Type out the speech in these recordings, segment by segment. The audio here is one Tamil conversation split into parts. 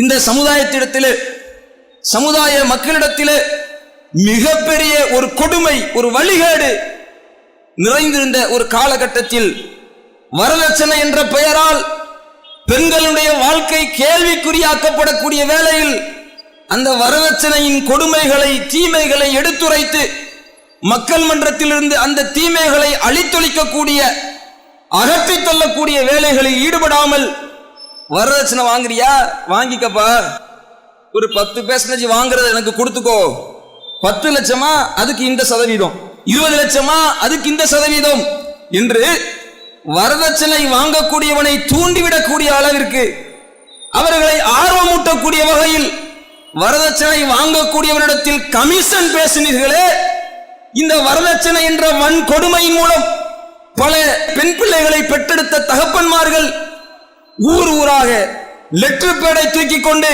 இந்த சமுதாயத்திடத்திலே சமுதாய மக்களிடத்திலே மிகப்பெரிய ஒரு கொடுமை ஒரு வழிகேடு நிறைந்திருந்த ஒரு காலகட்டத்தில் வரதட்சணை என்ற பெயரால் பெண்களுடைய வாழ்க்கை கேள்விக்குறியாக்கப்படக்கூடிய வேளையில் அந்த வரதட்சணையின் கொடுமைகளை தீமைகளை எடுத்துரைத்து மக்கள் மன்றத்திலிருந்து அந்த தீமைகளை அழித்தொழிக்கக்கூடிய அகற்றித் தள்ளக்கூடிய வேலைகளில் ஈடுபடாமல் வரதட்சணை வாங்குறியா? வாங்கிக்கப்பா. ஒரு பத்து பெர்சன்டேஜ் வாங்குறத எனக்கு கொடுத்துக்கோ. பத்து லட்சமா? அதுக்கு இந்த சதவீதம். இருபது லட்சமா? அதுக்கு இந்த சதவீதம். என்று வரதட்சணை வாங்கக்கூடியவனை தூண்டிவிடக்கூடிய அளவிற்கு அவர்களை ஆர்வமூட்டக்கூடிய வகையில் வரதட்சணை வாங்கக்கூடியவரிடத்தில் கமிஷன் பேசினீர்களே இந்த வரதட்சணை என்ற வன் கொடுமையின் மூலம் பல பெண் பிள்ளைகளை பெற்றெடுத்த தகப்பன்மார்கள் ஊர் ஊராக லெட்டர் பேடை தூக்கி கொண்டு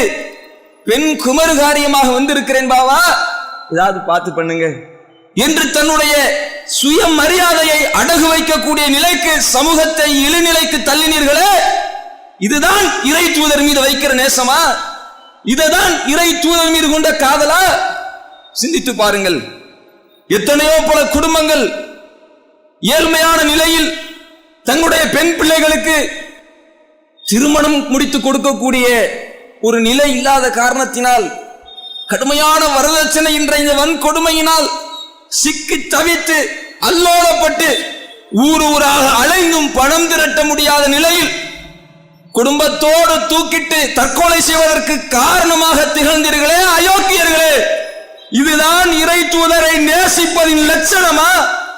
பெண் குமரு காரியமாக வந்திருக்கிறேன் பாவா. ஏதாவது பார்த்து பண்ணுங்க. என்று தன்னுடைய சுய மரியாதையை அடகு வைக்கக்கூடிய நிலைக்கு சமூகத்தை இழுநிலைக்கு தள்ளினீர்களே. இதுதான் இறை தூதர் மீது வைக்கிற நேசமா? இதுதான் இறை தூதர் மீது கொண்ட காதலா? சிந்தித்து பாருங்கள். எத்தனையோ பல குடும்பங்கள் ஏழ்மையான நிலையில் தங்களுடைய பெண் பிள்ளைகளுக்கு திருமணம் முடித்து கொடுக்கக்கூடிய ஒரு நிலை இல்லாத காரணத்தினால் கடுமையான வரதட்சணை என்ற இந்த வன்கொடுமையினால் சிக்கி தவித்து அல்லோடப்பட்டு ஊர் ஊராக அலைந்தும் பணம் திரட்ட முடியாத நிலையில் குடும்பத்தோடு தூக்கிட்டு தற்கொலை செய்வதற்கு காரணமாக திகழ்ந்தீர்களே அயோக்கியர்களே. இதுதான் இறை தூதரை நேசிப்பதின் லட்சணமா?